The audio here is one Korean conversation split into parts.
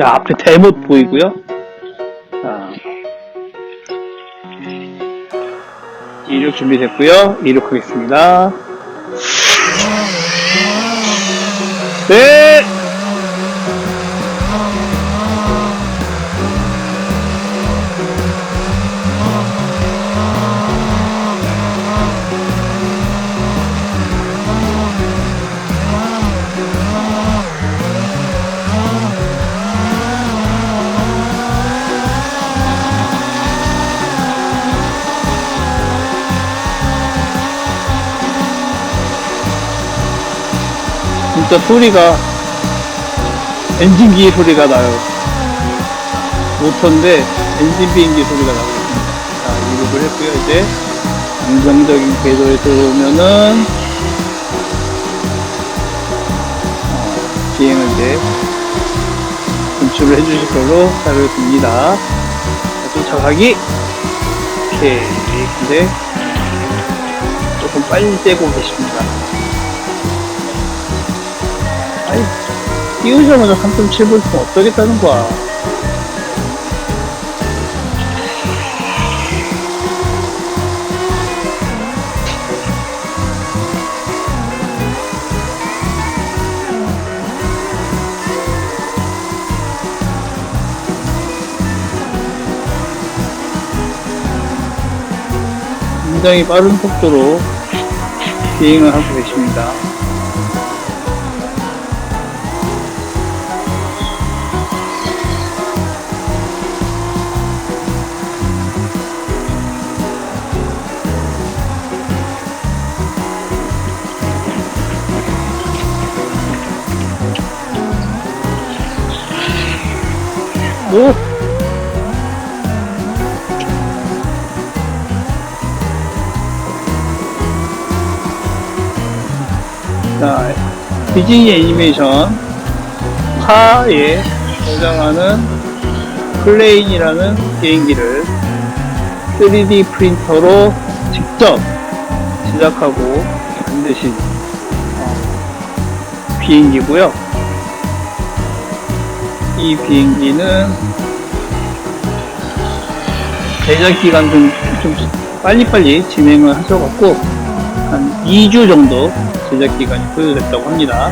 자, 앞에 대못 보이고요. 자, 이륙 준비됐고요. 이륙하겠습니다. 진짜 소리가 엔진기 소리가 나요. 모터인데 엔진 비행기 소리가 나고 있습니다. 자, 이륙을 했고요. 이제 안정적인 궤도에 들어오면은 어, 비행을 이제 분출을 해주실 걸로. 자, 쫓아가기. 오케이. 근데 조금 빨리 떼고 계십니다. 아니, 띄우자마자 3.7V 어쩌겠다는 거야. 굉장히 빠른 속도로 비행을 하고 계십니다. 오! 자, 디즈니 애니메이션 파에登장하는 플레인이라는 비행기를 3D 프린터로 직접 제작하고 만드신 어, 비행기고요. 이 비행기는 제작 기간 좀, 좀 빨리빨리 진행을 하셔갖고 한 2주 정도 제작 기간이 소요됐다고 합니다.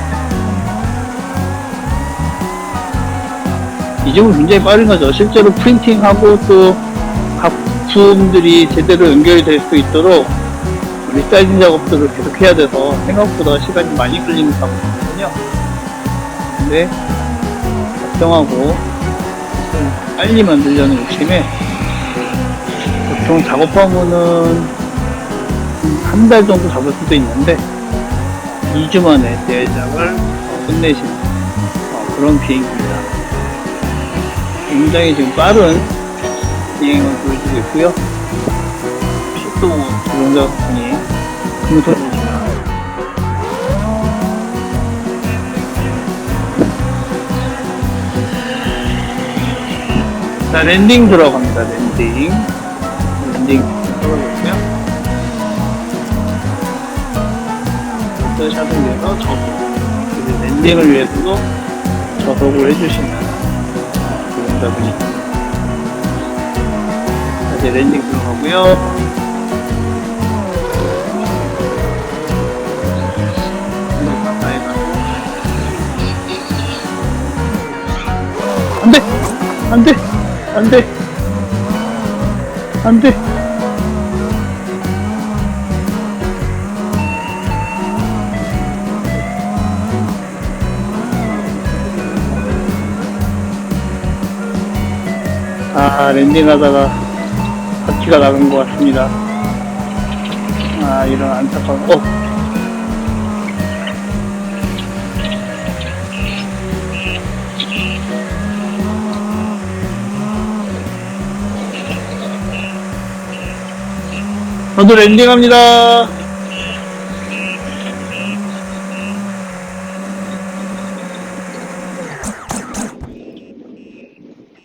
이 점은 굉장히 빠른 거죠. 실제로 프린팅하고 또각 부품들이 제대로 연결이 될수 있도록 리사이징 작업들을 계속 해야 돼서 생각보다 시간이 많이 걸리는 작업이거든요. 근데 걱정하고 빨리 만들려는 욕심에 보통 작업하면은 한달 정도 잡을 수도 있는데 2주 만에 제작을 끝내신 어, 그런 비행기입니다. 굉장히 지금 빠른 비행을 보여주고 있고요. 또 조종자분이 금소 자, 랜딩 들어갑니다. 랜딩. 랜딩 들어가고요. 샷을 위해서 저속. 그리고 랜딩을 위해서도 조종자분이 있습니다. 자, 이제 랜딩 들어가고요. 한번 가까이 가서. 안 돼! 안 돼! 안 돼! 안 돼! 아, 랜딩 하다가 바퀴가 나간 것 같습니다. 아, 이런 안타까운, 어! 저도 랜딩합니다.